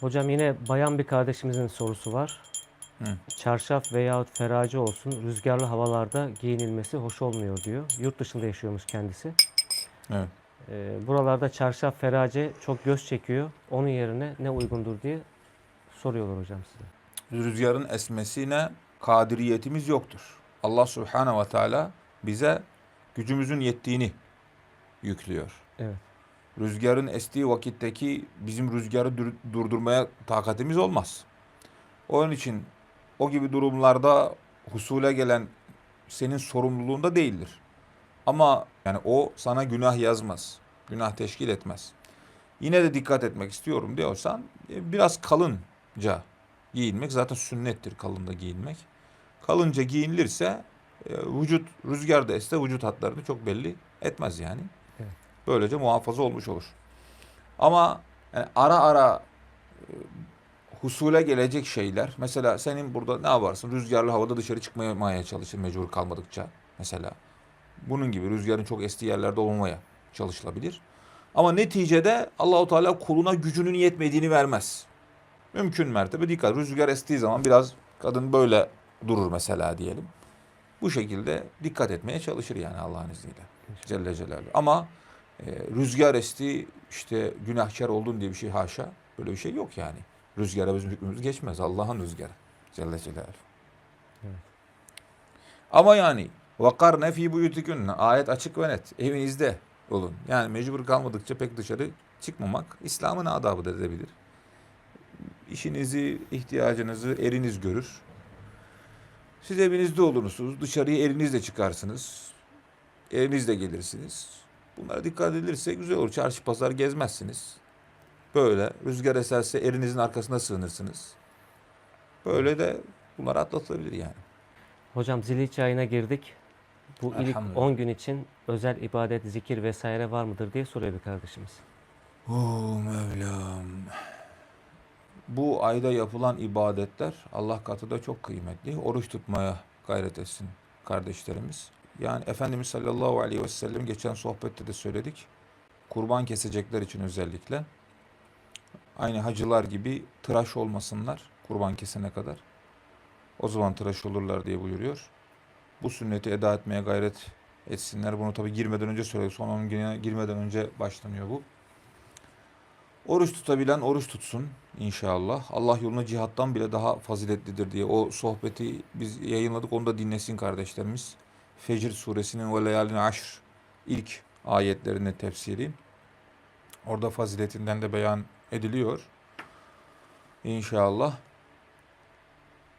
Hocam yine bayan bir kardeşimizin sorusu var. Hı. Çarşaf veyahut ferace olsun rüzgarlı havalarda giyinilmesi hoş olmuyor diyor. Yurt dışında yaşıyormuş kendisi. Evet. Ee, buralarda çarşaf ferace çok göz çekiyor. Onun yerine ne uygundur diye soruyorlar hocam size. Rüzgarın esmesine kadiriyetimiz yoktur. Allah Subhanahu ve Teala bize gücümüzün yettiğini yüklüyor. Evet. Rüzgarın estiği vakitteki bizim rüzgarı dur- durdurmaya takatimiz olmaz. Onun için o gibi durumlarda husule gelen senin sorumluluğunda değildir. Ama yani o sana günah yazmaz. Günah teşkil etmez. Yine de dikkat etmek istiyorum diyorsan e, biraz kalınca giyinmek zaten sünnettir kalında giyinmek. Kalınca giyinilirse e, vücut rüzgarda esse vücut hatlarını çok belli etmez yani. Böylece muhafaza olmuş olur. Ama yani ara ara e, husule gelecek şeyler. Mesela senin burada ne yaparsın? Rüzgarlı havada dışarı çıkmaya çalışır mecbur kalmadıkça mesela. Bunun gibi rüzgarın çok estiği yerlerde olmamaya çalışılabilir. Ama neticede Allahu Teala kuluna gücünün yetmediğini vermez. Mümkün mertebe dikkat. Rüzgar estiği zaman biraz kadın böyle durur mesela diyelim. Bu şekilde dikkat etmeye çalışır yani Allah'ın izniyle. Celle Celaluhu. Ama rüzgar esti işte günahkar oldun diye bir şey haşa. Böyle bir şey yok yani. Rüzgara bizim hükmümüz geçmez. Allah'ın rüzgarı. Celle Celaluhu. Evet. Ama yani vakar nefi buyutikünne ayet açık ve net. Evinizde olun. Yani mecbur kalmadıkça pek dışarı çıkmamak İslam'ın adabı da denebilir. İşinizi, ihtiyacınızı eriniz görür. Siz evinizde olursunuz. Dışarıya erinizle çıkarsınız. Erinizle gelirsiniz. Bunlara dikkat edilirse güzel olur. Çarşı pazar gezmezsiniz. Böyle rüzgar eserse erinizin arkasına sığınırsınız. Böyle de bunlar atlatılabilir yani. Hocam zilhicce ayına girdik. Bu ilk Elhamdülillah. 10 gün için özel ibadet, zikir vesaire var mıdır diye soruyor bir kardeşimiz. Oh Mevlam. Bu ayda yapılan ibadetler Allah katında çok kıymetli. Oruç tutmaya gayret etsin kardeşlerimiz. Yani Efendimiz sallallahu aleyhi ve sellem geçen sohbette de söyledik. Kurban kesecekler için özellikle. Aynı hacılar gibi tıraş olmasınlar kurban kesene kadar. O zaman tıraş olurlar diye buyuruyor. Bu sünneti eda etmeye gayret etsinler. Bunu tabi girmeden önce söyledik. Son 10 güne girmeden önce başlanıyor bu. Oruç tutabilen oruç tutsun inşallah. Allah yoluna cihattan bile daha faziletlidir diye o sohbeti biz yayınladık. Onu da dinlesin kardeşlerimiz. Fecr suresinin ve leyalin aşr ilk ayetlerinin tefsiri. Orada faziletinden de beyan ediliyor. İnşallah.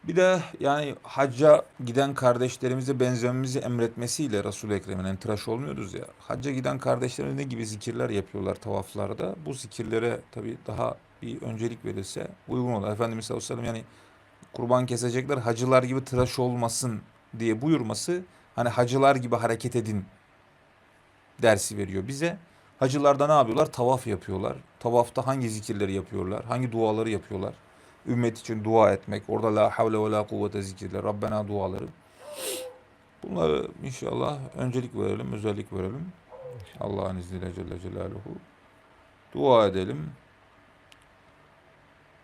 Bir de yani hacca giden kardeşlerimize benzememizi emretmesiyle Resul-i Ekrem'in yani tıraş olmuyoruz ya. Hacca giden kardeşlerimiz ne gibi zikirler yapıyorlar tavaflarda. Bu zikirlere tabii daha bir öncelik verilse uygun olur. Efendimiz sallallahu aleyhi ve sellem yani kurban kesecekler hacılar gibi tıraş olmasın diye buyurması hani hacılar gibi hareket edin dersi veriyor bize. Hacılarda ne yapıyorlar? Tavaf yapıyorlar. Tavafta hangi zikirleri yapıyorlar? Hangi duaları yapıyorlar? ümmet için dua etmek, orada la havle ve la kuvvete zikirler, Rabbena duaları. Bunları inşallah öncelik verelim, özellik verelim. Allah'ın izniyle Celle Celaluhu. Dua edelim.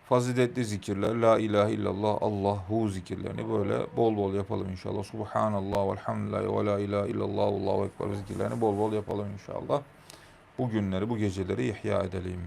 Faziletli zikirler, la ilahe illallah, Allahu zikirlerini böyle bol bol yapalım inşallah. Subhanallah, velhamdülillah, ve la ilahe illallah, Allahu ekber zikirlerini bol bol yapalım inşallah. Bu günleri, bu geceleri ihya edelim.